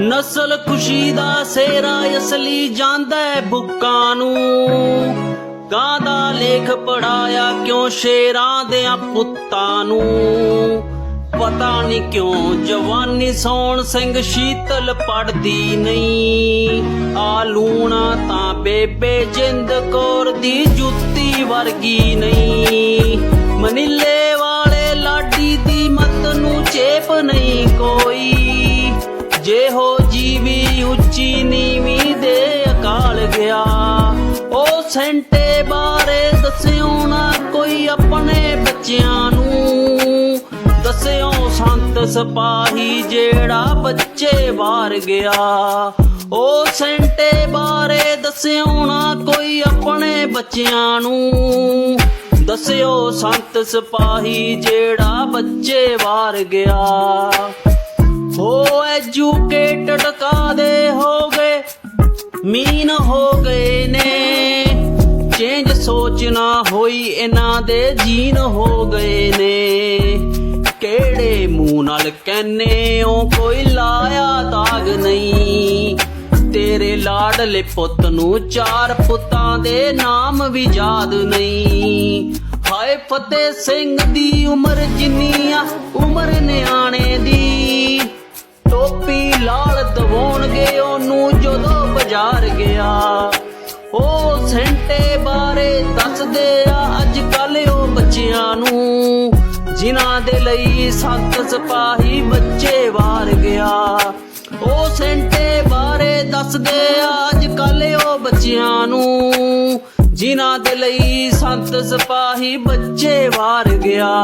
ਨਸਲ ਖੁਸ਼ੀ ਦਾ ਸੇਰਾ ਅਸਲੀ ਜਾਂਦਾ ਹੈ ਬੁੱਕਾਂ ਨੂੰ। ਕਾਂ ਦਾ ਲੇਖ ਪੜਾਇਆ ਕਿਉਂ ਸ਼ੇਰਾਂ ਦੇ ਪੁੱਤਾਂ ਨੂੰ? ਪਤਾ ਨਹੀਂ ਕਿਉਂ ਜਵਾਨੀ ਸੌਣ ਸਿੰਘ ਸ਼ੀਤਲ ਪੜਦੀ ਨਹੀਂ। ਆ ਲੂਣਾ ਤਾਂ ਬੇਬੇ ਜਿੰਦ ਕੌਰ ਦੀ ਜੁੱਤੀ ਵਰਗੀ ਨਹੀਂ। ਮਨੀਲੇ ਵਾਲੇ ਲਾਡੀ ਦੀ ਮਤ ਨੂੰ ਚੇਪ ਨਹੀਂ ਕੋਈ ਜੇ ਜੀਵੀ ਉੱਚੀ ਨੀਵੀਂ ਦੇ ਅਕਾਲ ਗਿਆ। ਉਹ ਸੈਂਟੇ ਬਾਰੇ ਦੱਸਿਓ ਨਾ ਕੋਈ ਆਪਣੇ ਬੱਚਿਆਂ ਨੂੰ। ਦੱਸਿਓ ਸੰਤ ਸਿਪਾਹੀ ਜਿਹੜਾ ਬੱਚੇ ਵਾਰ ਗਿਆ। ਉਹ ਸੈਂਟੇ ਬਾਰੇ ਦੱਸਿਓ ਨਾ ਕੋਈ ਆਪਣੇ ਬੱਚਿਆਂ ਨੂੰ। ਦੱਸਿਓ ਸੰਤ ਸਿਪਾਹੀ ਜਿਹੜਾ ਬੱਚੇ ਵਾਰ ਗਿਆ। ਹੋ ਐਜੂਕੇਟਡ ਕਾਦੇ ਹੋ ਗਏ, ਮੀਨ ਹੋ ਗਏ ਨੇ। ਚੇਂਜ ਸੋਚਣਾ ਹੋਈ ਇਹਨਾਂ ਦੇ, ਜੀਨ ਹੋ ਗਏ ਨੇ। ਕਿਹੜੇ ਮੂੰਹ ਨਾਲ ਕਹਿੰਨੇ ਹੋ ਕੋਈ ਲਾਇਆ ਦਾਗ ਨਹੀਂ। ਤੇਰੇ ਲਾਡਲੇ ਪੁੱਤ ਨੂੰ ਚਾਰ ਪੁੱਤਾਂ ਦੇ ਨਾਮ ਵੀ ਯਾਦ ਨਹੀਂ। ਹਾਏ ਫਤਿਹ ਸਿੰਘ ਦੀ ਉਮਰ ਜਿੰਨੀ ਆ ਜਦੋਂ ਬਾਜ਼ਾਰ ਗਿਆ, ਉਹ ਸੈਂਟੇ ਬਾਰੇ ਦੱਸਦੇ ਆ ਅੱਜ ਕੱਲ ਉਹ ਬੱਚਿਆਂ ਨੂੰ, ਜਿਨ੍ਹਾਂ ਦੇ ਲਈ ਸੱਤ ਸਿਪਾਹੀ ਬੱਚੇ ਵਾਰ ਗਿਆ। ਉਹ ਸੈਂਟੇ ਬਾਰੇ ਦੱਸਦੇ ਆ ਅੱਜ ਕੱਲ ਉਹ ਬੱਚਿਆਂ ਨੂੰ, ਜਿਨ੍ਹਾਂ ਦੇ ਲਈ ਸੰਤ ਸਿਪਾਹੀ ਬੱਚੇ ਵਾਰ ਗਿਆ।